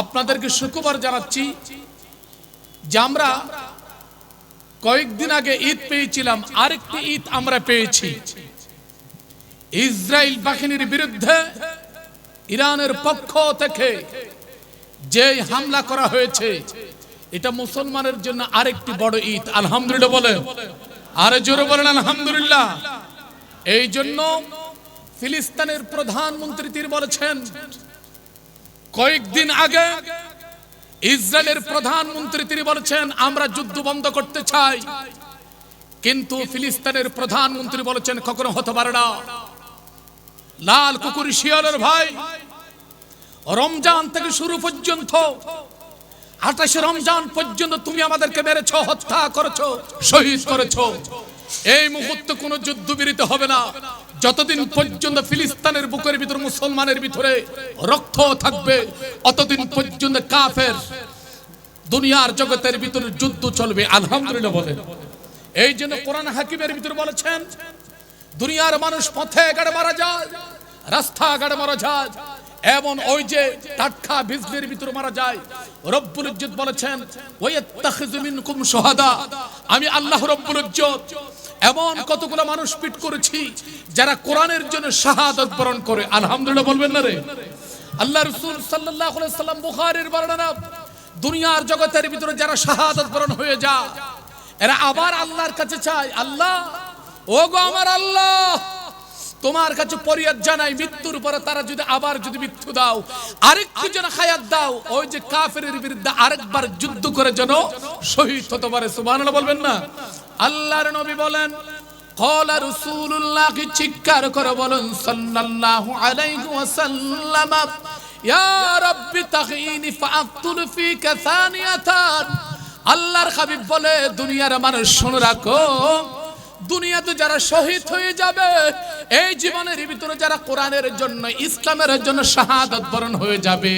আপনাদেরকে শুক্রবার জানাচ্ছি যে আমরা কয়েকদিন আগে ঈদ পেয়েছিলাম, আরেকটি ঈদ আমরা পেয়েছি। ইসরায়েল বাহিনীর বিরুদ্ধে ইরানের পক্ষ থেকে যে হামলা করা হয়েছে, এটা মুসলমানের জন্য আরেকটি বড় ঈদ। আলহামদুলিল্লাহ বলে আরে জোরে বলেন, আলহামদুলিল্লাহ। এই জন্য ফিলিস্তিনের প্রধানমন্ত্রী তিনি বলেছেন কয়েকদিন আগে ইসরায়েলের প্রধানমন্ত্রী তিনি বলেছেন, আমরা যুদ্ধ বন্ধ করতে চাই। কিন্তু ফিলিস্তিনের প্রধানমন্ত্রী বলেছেন, কখনো হতে পারে না। লাল কুকুর শিয়ালের ভাই, রমজান থেকে শুরু পর্যন্ত, আঠাশে রমজান পর্যন্ত তুমি আমাদেরকে মেরেছ, হত্যা করেছ, শহীদ করেছ। এই মুহূর্তে কোনো যুদ্ধ বিরত হবে না। যতদিন পর্যন্ত ফিলিস্তিনের বুকের ভিতর মুসলমানের ভিতরে রক্ত থাকবে, অতদিন পর্যন্ত কাফের দুনিয়ার জগতের ভিতরে যুদ্ধ চলবে। আলহামদুলিল্লাহ বলেন। এই জন্য কোরআন হাকিমের ভিতরে বলেছেন, দুনিয়ার মানুষ পথে গাড়ে মারা যায়, রাস্তা গাড়ে মারা যায়, এমন ওই যে টাটকা বিজলির ভিতরে মারা যায়। রব্বুল ইজ্জত বলেছেন ওয়াত্তাখিযু মিনকুম শুহাদা। আমি আল্লাহ রব্বুল ইজ্জত এমন কতগুলো মানুষ পিট করেছি যারা কোরআনের জন্য শাহাদত বরণ করে। আলহামদুলিল্লাহ বলবেন না রে? আল্লাহ রাসূল আলাইহি সাল্লাম বুখারীর বর্ণনা, দুনিয়ার জগতের ভিতরে যারা শাহাদত বরণ হয়ে যায়, এরা আবার আল্লাহর কাছে চায়, আল্লাহ ও গো আমার আল্লাহ, তোমার কাছে পরিয়াদ জানাই, মৃত্যুর পরে তারা যদি আবার যদি মৃত্যু দাও, আরেকটু যেন হায়াত দাও, ওই যে কাফের বিরুদ্ধে আরেকবার যুদ্ধ করে যেন শহীদ হতে পারে। সুবহানাল্লাহ বলবেন না? আল্লাহর নবী বলেন, কলা রসুল্লাহকে চিৎকার করে বলেন, সাল্লাল্লাহু আলাইহি ওয়াসাল্লাম, ইয়া রাব্বি তাগিনি ফাআতুল ফিকা সানিয়াতান। আল্লাহর হাবিব বলে, দুনিয়ার মানুষ শুন রাখো, দুনিয়াতে যারা শহীদ হয়ে যাবে, এই জীবনের ভিতরে যারা কোরআনের জন্য, ইসলামের জন্য শাহাদত বরণ হয়ে যাবে।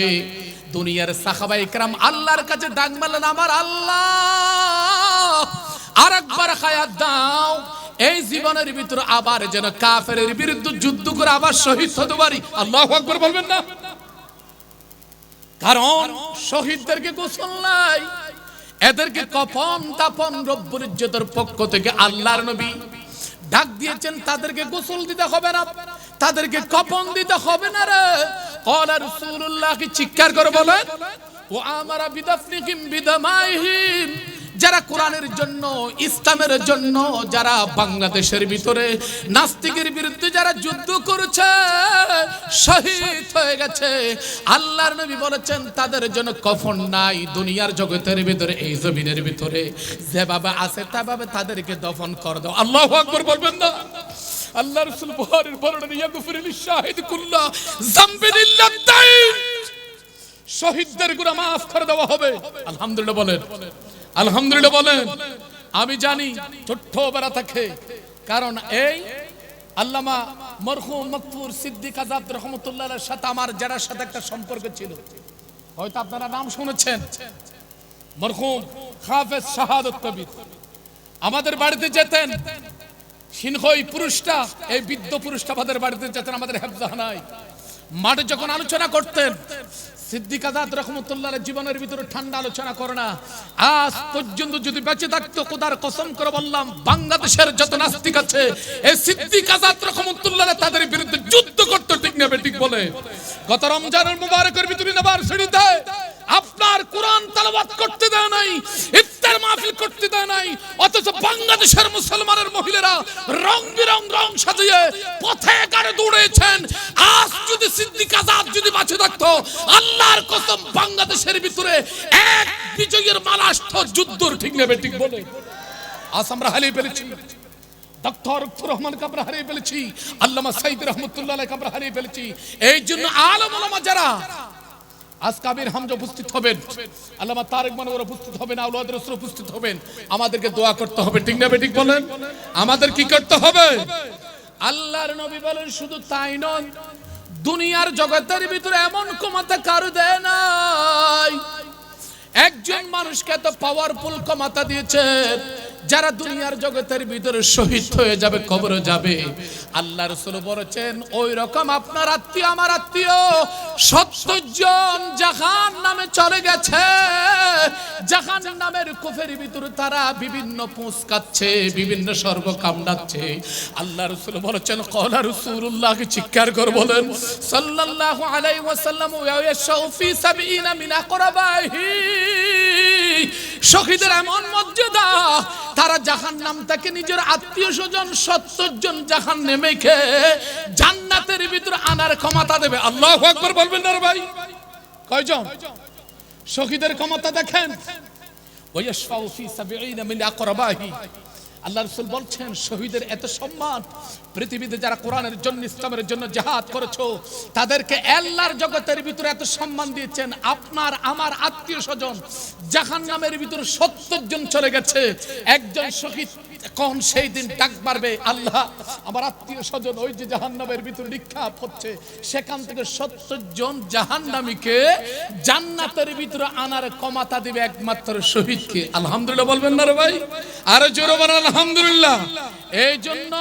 দুনিয়ার সাহাবা ইকরাম আল্লাহর কাছে ডাক মারলেন, আমার আল্লাহ! আরেকবার হায়াত দাও। এই জীবনের ভিতরে আবার যেন কাফের বিরুদ্ধে যুদ্ধ করে আবার শহীদ হতে পারি। আল্লাহু আকবার বলবেন না? কারণ শহীদদেরকে গোসল নাই। এদেরকে কফন তাপন রব্বুল ইজ্জতের পক্ষ থেকে আল্লাহর নবী ডাক দিয়েছেন, তাদেরকে গোসল দিতে হবে না। তাদেরকে কফন দিতে হবে না রে। কলা রাসূলুল্লাহ কি চিৎকার করে বলেন? ও আমারা বিদাফনিহিম বিদামাইহিম। যারা কোরআনের জন্য, ইসলামের জন্য, যারা বাংলাদেশের ভিতরে নাস্তিকের বিরুদ্ধে যারা যুদ্ধ করেছে, শহীদ হয়ে গেছে, আল্লাহর নবী বলেছেন, তাদের জন্য কফন নাই দুনিয়ার জগতের ভিতরে, এই জমিনের ভিতরে। যেভাবে আছে, তেভাবে তাদেরকে দফন করে দাও। আল্লাহ আকবর বলবেন না? আল্লাহ রসুল বুখারীর বর্ণনা ইয়াগফিরুল শাহিদ কুল্লা যামবিল্লাহ দাইন শহীদদের গুনাহ মাফ করে দেওয়া হবে। আলহামদুলিল্লাহ বলেন। আলহামদুলিল্লাহ বলেন, আমি জানি ছোট্ট বেড়া থাকে, কারণ এই আল্লামা মরহুম মকফুর সিদ্দিক আজাদ রহমতুল্লাহ সাথে আমার যারা সাথে একটা সম্পর্ক ছিল। হয়তো আপনারা নাম শুনেছেন, মরহুম হাফেজ শাহাদত কবির। আমাদের বাড়িতে যেতেন সিনহই পুরুষটা, এই বৃদ্ধ পুরুষটা আমাদের বাড়িতে যেতেন, আমাদের হেফজাহানায় মাঠে যখন আলোচনা করতেন রহমতুল্লাহ জীবনের ভিতরে ঠান্ডা আলোচনা না। আজ পর্যন্ত যদি বেঁচে থাকতো কোদার কসম করে বললাম, বাংলাদেশের যত নাস্তিক আছে, এই সিদ্দিক আজাদ রহমতুল্লাহ তাদের বিরুদ্ধে যুদ্ধ করতে, ঠিক নেবে ঠিক বলে। গত রমজানের মুবারকের ভিতরে নেবার আপনার কোরআন তালাবাদ করতে দেয় নাই। ইফতার মা অথচ বাংলাদেশের মুসলমানের মহিলারা রং বিরং রং সাজিয়ে পথে কারে দৌড়েছেন। আজ যদি সিদ্দিক আজাদ যদি বাঁচে থাকতো, আল্লাহর কসম বাংলাদেশের ভিতরে এক বিজয়ের মালাস্থ যুদ্ধর ঠিক নেবে, ঠিক বলে। আজ আমরা হারিয়ে ফেলেছি। ডক্টর রহমানকে আমরা হারিয়ে ফেলেছি। আল্লামা সাইদ রহমতুল্লাহ আমরা হারিয়ে ফেলেছি। এই জন্য আলম আলমা যারা আজ কাবির হামজা উপস্থিত হবেন। আল্লামা তারেক মানবর উপস্থিত হবেন, আউলাদ রসুল উপস্থিত হবেন। আমাদেরকে দোয়া করতে হবে, ঠিক না ঠিক বলেন? আমাদের কি করতে হবে? আল্লাহর নবী বলেন, শুধু তাই নয়, দুনিয়ার জগতের ভিতরে এমন ক্ষমতা কারও দেয় নাই। একজন মানুষকে এত পাওয়ারফুল ক্ষমতা দিয়েছেন যারা দুনিয়ার জগতের ভিতরে শহীদ হয়ে যাবে, কবরে যাবে। আল্লাহ রসুল বলেছেন, ওই রকম আপনার আত্মীয়, আমার আত্মীয় সত্তর জন জাহান নামে চলে গেছে। জাহান নামের কুফের তারা বিভিন্ন কাচ্ছে বিভিন্ন স্বর্গ কামড়াচ্ছে। আল্লাহ রসুল বলেছেন, কলা রসুল্লাহকে চিৎকার করে বলেন, সাল্লাল্লাহু আলাইহি ওয়াসাল্লাম ওয়াইয়াশাউ ফি সাবিনা মিন আকরাবাহি শহীদের এমন মর্যাদা, তারা জাহান নাম থেকে নিজের আত্মীয় স্বজন সত্তর জন জাহান নেমে খেয়ে জান্নাতের ভিতরে আনার ক্ষমতা দেবে। আল্লাহ আকবর বলবেন না ভাই। কয়জন? শহীদের ক্ষমতা দেখেন। আল্লাহ রাসূল বলছেন, শহীদের এত সম্মান, পৃথিবীতে যারা কোরআনের জন্য, ইসলামের জন্য জিহাদ করেছ, তাদেরকে আল্লাহর জগতের ভিতরে এত সম্মান দিয়েছেন, আপনার, আমার আত্মীয় স্বজন, জাহান্নামের ভিতরে সত্তর জন চলে গেছে। একজন শহীদ কখন সেই দিন ডাক পারবে আল্লাহ, আমার আত্মীয় স্বজন ওই যে জাহান্নামের ভিতরে নিক্ষাপ হচ্ছে, সেখান থেকে সত্তর জন জাহান্নামীকে জান্নাতের ভিতরে আনার ক্ষমতা দিবে একমাত্র শহীদকে। আলহামদুলিল্লাহ বলবেন না রে ভাই? আরও জোরে আলহামদুলিল্লাহ। এই জন্য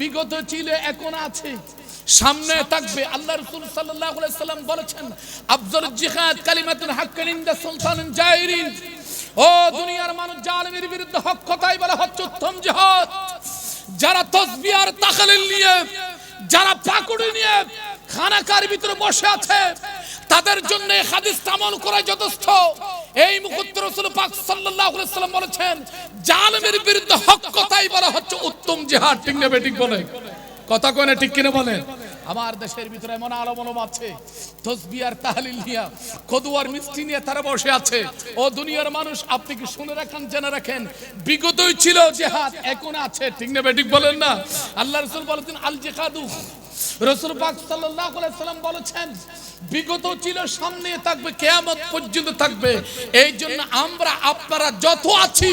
বিগত ছিল এখন আছে, সামনে থাকবে আল্লাহ রাসূল সাল্লাল্লাহু আলাইহি সাল্লাম বলেছেন, আফজল জিহাদ কালিমাতুল হাক্কিন ইনদা সুলতানিন জাইরিন। ও দুনিয়ার মানুষ জালেমের বিরুদ্ধে হক কথাই বলা, হচ্ছে উত্তম জিহাদ। যারা তসবিহ আর তাকলিল নিয়ে, যারা পাকুড়ি নিয়ে খানাকার ভিতরে বসে আছে, তাদের জন্য এই হাদিস আমল করা যথেষ্ট। এই মুহূর্তে রাসূল পাক সাল্লাল্লাহু আলাইহি সাল্লাম বলেছেন, জালেমের বিরুদ্ধে হক কথাই বলা, হচ্ছে উত্তম জিহাদ। ঠিক না বেঠিক বলে? কথা কোনে ঠিক কিনা বলেন আমার দেশের ভিতরে এমন আলো মলম আছে তসবি আর তাহলিল নিয়া, কদু আর মিষ্টি নিয়ে তারা বসে আছে। ও দুনিয়ার মানুষ, আপনি কি শুনে রাখেন, জেনে রাখেন? বিগতই ছিল জেহাদ, এখন আছে, ঠিক না বেঠিক বলেন না? আল্লাহ রসুল বলেছেন, আল জেহাদু। রসুল পাক সাল্লাল্লাহু আলাইহি সাল্লাম বলেছেন, বিগত ছিল, সামনে থাকবে, কেয়ামত পর্যন্ত থাকবে। এই জন্য আমরা, আপনারা যত আছি,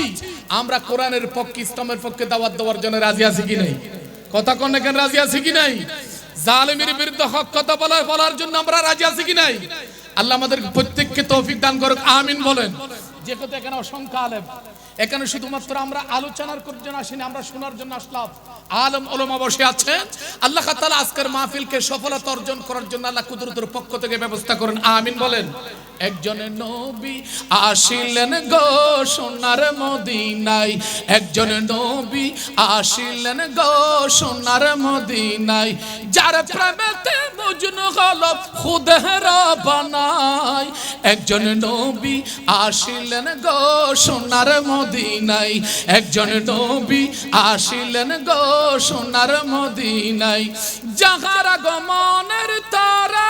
আমরা কোরআনের পক্ষে, ইসলামের পক্ষে দাওয়াত দেওয়ার জন্য রাজি আছি কি নাই? কথা কোন কেন, রাজি আছি কি নাই? জালেমের বিরুদ্ধে হক কথা বলায় বলার জন্য আমরা রাজি আছি কি নাই? আল্লাহ আমাদের প্রত্যেককে তৌফিক দান করুক, আমিন বলেন। যে কথা এখানে অসংখ্য আলেম এখানে শুধুমাত্র আমরা আলোচনার জন্য আসিনি, আমরা শোনার জন্য আসলাম। আলম ওলমা বসে আছেন। আল্লাহ তাআলা আজকের মাহফিলকে সফলতা অর্জন করার জন্য আল্লাহ কুদরতের পক্ষ থেকে ব্যবস্থা করেন। আমিন বলেন। একজন নবী আসিলেন গো সোনার মদিনাই একজন নবী আসিলেন গো সোনার মদিনায়। যার প্রেমেতে মজনু হল খুদেহরা বানায়। একজন নবী আসিলেন গো সোনার মদিনায় একজন নবী আসিলেন গো সোনার মদিনাই। যাহার গমনের তারা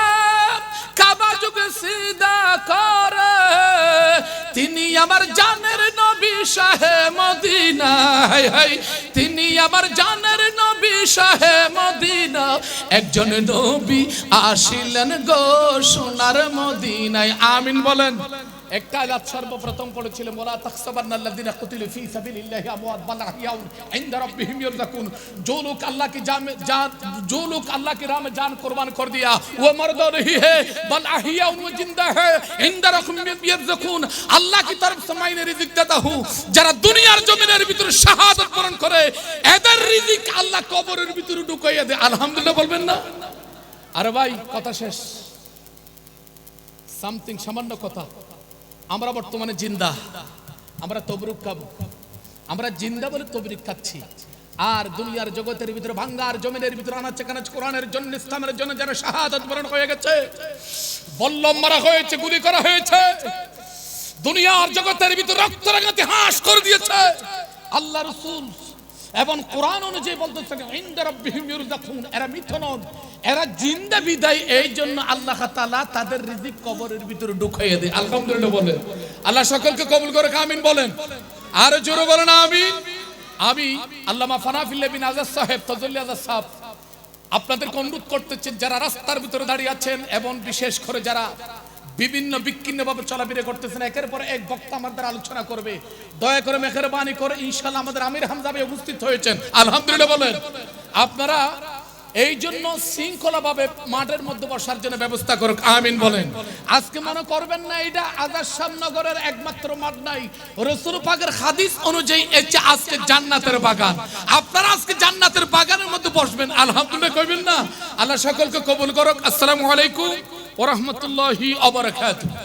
কাবা যুগে সিদা করে। তিনি আমার জানের নবী শাহে হাই, তিনি আমার জানের নবী শাহে মদিনা একজন নবী আসিলেন গো সোনার মদিনায় আমিন বলেন। একটা আয়াত সর্বপ্রথম পড়েছিলেন ওয়ালা তাহসাবান্নাল্লাযিনা কুতিলু ফী সাবিলিল্লাহি আমওয়াত বাল আহইয়াউন ইনদা রাব্বিহিম ইরযাকুন जो लोग अल्लाह की जान जान जो लोग अल्लाह की राह में जान कुर्बान कर दिया वो मर्द नहीं है बल अहिया वो जिंदा है इंदा रखम यरजुकुन আল্লাহ কি তরফ से मायने रिजिक देता हूं যারা দুনিয়ার জমিনের ভিতরে শাহাদাত বরণ করে এদের রিজিক আল্লাহ কবরের ভিতরে ঢুকাইয়া দেয় আলহামদুলিল্লাহ বলবেন না আরে ভাই কথা শেষ সামথিং সামান্য কথা আমরা বর্তমানে জিন্দা। আমরা তবরুক খাব। আমরা জিন্দা বলে তবরুক খাচ্ছি। আর দুনিয়ার জগতের ভিতরে, ভাঙ্গার জমিনের ভিতরে আনাচ্ছে কানাচ কোরআনের জন্য, ইসলামের জন্য যারা শাহাদত বরণ হয়ে গেছে। বল্লম মারা হয়েছে, গুলি করা হয়েছে। দুনিয়ার জগতের ভিতরে রক্ত রাঙাতে হাস করে দিয়েছে। আল্লাহ রসুল এবং কোরআন অনুযায়ী বলতেছে ইনদা রাব্বিহিম ইরযাকুন এরা মিথনন এরা জিন্দা বিদায়, এই জন্য আল্লাহ তাআলা তাদের রিজিক কবরের ভিতরে ঢুকাইয়ে দেয়। আলহামদুলিল্লাহ বলেন। আল্লাহ সকলকে কবুল করে আমিন বলেন। আর জোরে বলেন, আমিন। আমি আল্লামা ফানাফিল্লাহ বিন আজাদ সাহেব ফজলি আজাদ সাহেব, আপনাদেরকে অনুরোধ করতেছেন যারা রাস্তার ভিতরে দাঁড়িয়ে আছেন এবং বিশেষ করে যারা বিভিন্ন বিচ্ছিন্ন ভাবে চলাফেরা করতেছেন, একের পর এক বক্তা আমাদের আলোচনা করবে। দয়া করে, মেহরবানি করে ইনশাল্লাহ আমাদের আমির হামজা ভাই উপস্থিত হয়েছেন। আলহামদুলিল্লাহ বলেন। আপনারা এই জন্য শৃঙ্খলা ভাবে মাঠের মধ্যে বসার জন্য ব্যবস্থা করুক। আমিন বলেন। আজকে মনে করবেন না এটা আজাদ শ্যামনগরের একমাত্র মাঠ নাই। রসুল পাকের হাদিস অনুযায়ী এসে আজকে জান্নাতের বাগান। আপনারা আজকে জান্নাতের বাগানের মধ্যে বসবেন, আলহামদুলিল্লাহ কইবেন না? আল্লাহ সকলকে কবুল করুক। আসসালামু আলাইকুম ওরহমতুল্লাহি অবরাকাতুহু